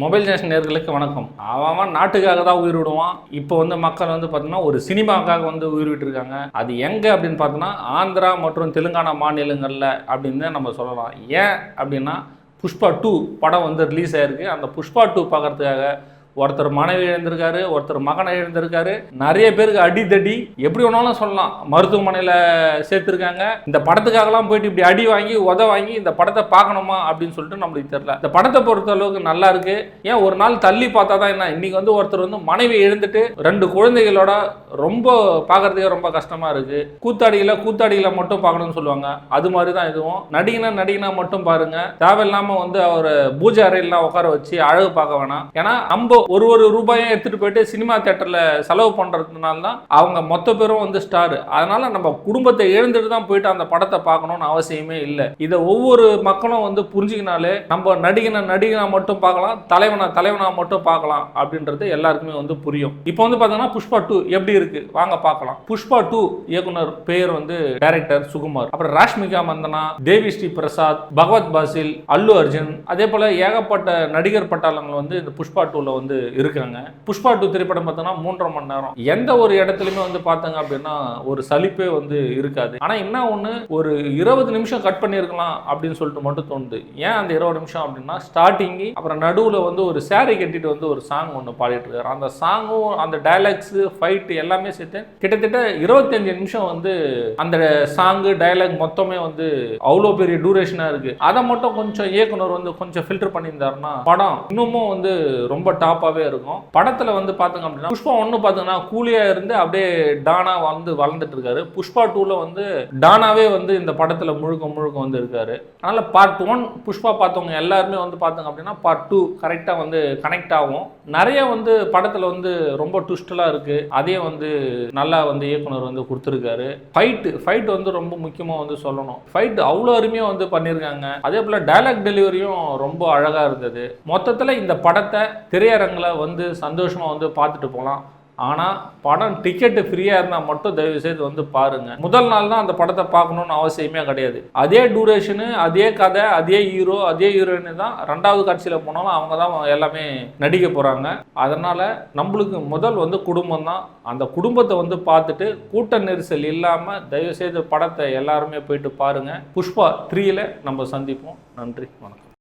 Mobile generation நேர்களுக்கு வணக்கம். அவன் நாட்டுக்காக தான் உயிர் விடுவான். இப்போ வந்து மக்கள் வந்து பார்த்தீங்கன்னா ஒரு சினிமாக்காக வந்து உயிர் விட்டுருக்காங்க. அது எங்கே அப்படின்னு பார்த்தோன்னா ஆந்திரா மற்றும் தெலுங்கானா மாநிலங்களில் அப்படின்னு நம்ம சொல்லலாம். ஏன் அப்படின்னா புஷ்பா டூ படம் வந்து ரிலீஸ் ஆயிருக்கு. அந்த புஷ்பா டூ பார்க்கறதுக்காக ஒருத்தர் மனைவி இழந்திருக்காரு ஒருத்தர் மகனை இழந்திருக்காரு. நிறைய பேருக்கு அடிதடி எப்படி வேணாலும் சொல்லலாம். மருத்துவமனையில் சேர்த்துருக்காங்க. இந்த படத்துக்காகலாம் போயிட்டு இப்படி அடி வாங்கி உத வாங்கி இந்த படத்தை பார்க்கணுமா அப்படின்னு சொல்லிட்டு நம்மளுக்கு தெரில இந்த படத்தை பொறுத்த அளவுக்கு நல்லா இருக்கு. ஏன் ஒரு நாள் தள்ளி பார்த்தா தான் என்ன? இன்னைக்கு வந்து ஒருத்தர் வந்து மனைவி இழந்துட்டு ரெண்டு குழந்தைகளோட ரொம்ப பார்க்கறதுக்கே ரொம்ப கஷ்டமா இருக்கு. கூத்தாடியில் கூத்தாடிகளை மட்டும் பார்க்கணும்னு சொல்லுவாங்க. அது மாதிரி தான் இதுவும். நடிகனா நடிகனா மட்டும் பாருங்க. தேவையில்லாம வந்து அவர் பூஜை அறையெல்லாம் உட்கார வச்சு அழகு பார்க்க வேணாம். ஏன்னா நம்ம ஒரு ஒரு ரூபாயும் எடுத்துட்டு போயிட்டு சினிமா தேட்டர்ல செலவு பண்றதுனால தான் அவங்க மொத்த பேரும் வந்து ஸ்டார். அதனால நம்ம குடும்பத்தை எழுந்துட்டு தான் போயிட்டு அந்த படத்தை பார்க்கணும்னு அவசியமே இல்லை. இதை ஒவ்வொரு மக்களும் வந்து புரிஞ்சுக்கினாலே நம்ம நடிகனை நடிகனா மட்டும் பார்க்கலாம் தலைவனா தலைவனா மட்டும் பார்க்கலாம் அப்படின்றது எல்லாருக்குமே வந்து புரியும். இப்போ வந்து பார்த்தீங்கன்னா புஷ்பா டூ எப்படி இருக்கு? வாங்க பார்க்கலாம். புஷ்பா டூ இயக்குனர் பெயர் வந்து டைரக்டர் சுகுமார். அப்புறம் ராஷ்மிகா மந்தனா தேவி ஸ்ரீ பிரசாத் பகவத் பாசில் அல்லு அர்ஜுன். அதே போல ஏகப்பட்ட நடிகர் பட்டாளங்கள் வந்து இந்த புஷ்பா டூல வந்து இருக்காங்க. புஷ்பா டூ திரைப்படம் பார்த்தோன்னா மூன்றரை மணி நேரம். எந்த ஒரு இடத்துலையுமே வந்து பார்த்தாங்க அப்படின்னா ஒரு சலிப்பே வந்து இருக்காது. ஆனா என்ன ஒன்று ஒரு இருபது நிமிஷம் கட் பண்ணியிருக்கலாம் அப்படின்னு சொல்லிட்டு மட்டும் தோணுது. ஏன் அந்த இருபது நிமிஷம் அப்படின்னா ஸ்டார்டிங்கு அப்புறம் நடுவில் வந்து ஒரு சேரீ கட்டிட்டு வந்து ஒரு சாங் ஒன்று பாடிட்டு இருக்காரு அந்த சாங்கும் அந்த டைலாக்ஸ் ஃபைட் எல்லாமே சேர்த்து கிட்டத்தட்ட இருபத்தஞ்சு நிமிஷம் வந்து அந்த சாங்கு டைலாக் மொத்தமே வந்து அவ்வளோ பெரிய டூரேஷனாக இருக்கு. அதை மட்டும் கொஞ்சம் இயக்குனர் வந்து கொஞ்சம் ஃபில்டர் பண்ணியிருந்தாருன்னா படம் இன்னமும் வந்து ரொம்ப டாப் டாப்பாகவே இருக்கும். படத்தில் வந்து பார்த்தோங்க அப்படின்னா புஷ்பா ஒன்று பார்த்தீங்கன்னா கூலியாக இருந்து அப்படியே டானா வந்து வளர்ந்துட்டு இருக்காரு. புஷ்பா டூவில் வந்து டானாவே வந்து இந்த படத்தில் முழுக்க முழுக்க வந்து இருக்காரு. அதனால் பார்ட் ஒன் புஷ்பா பார்த்தவங்க எல்லாருமே வந்து பார்த்தோங்க அப்படின்னா பார்ட் டூ கரெக்டாக வந்து கனெக்ட் ஆகும். நிறைய வந்து படத்தில் வந்து ரொம்ப ட்விஸ்டலாக இருக்குது அதையும் வந்து நல்லா வந்து இயக்குனர் வந்து கொடுத்துருக்காரு. ஃபைட்டு ஃபைட் வந்து ரொம்ப முக்கியமாக வந்து சொல்லணும். ஃபைட் அவ்வளோ அருமையாக வந்து பண்ணியிருக்காங்க. அதே போல் டைலாக் டெலிவரியும் ரொம்ப அழகாக இருந்தது. மொத்தத்தில் இந்த படத்தை திரையரங்கில் வந்து சந்தோஷமாக வந்து பார்த்துட்டு போகலாம். ஆனால் படம் டிக்கெட்டு ஃப்ரீயாக இருந்தால் மட்டும் தயவு செய்து வந்து பாருங்கள் முதல் நாள் தான் அந்த படத்தை பார்க்கணுன்னு அவசியமே கிடையாது. அதே டூரேஷனு அதே கதை அதே ஹீரோ அதே ஹீரோயின் தான் ரெண்டாவது காட்சியில் போனாலும் அவங்க தான் எல்லாமே நடிக்க போகிறாங்க அதனால் நம்மளுக்கு முதல் வந்து குடும்பம் தான். அந்த குடும்பத்தை வந்து பார்த்துட்டு கூட்ட நெரிசல் இல்லாமல் தயவு செய்து படத்தை எல்லாருமே போயிட்டு பாருங்கள் புஷ்பா த்ரீயில் நம்ம சந்திப்போம். நன்றி வணக்கம்.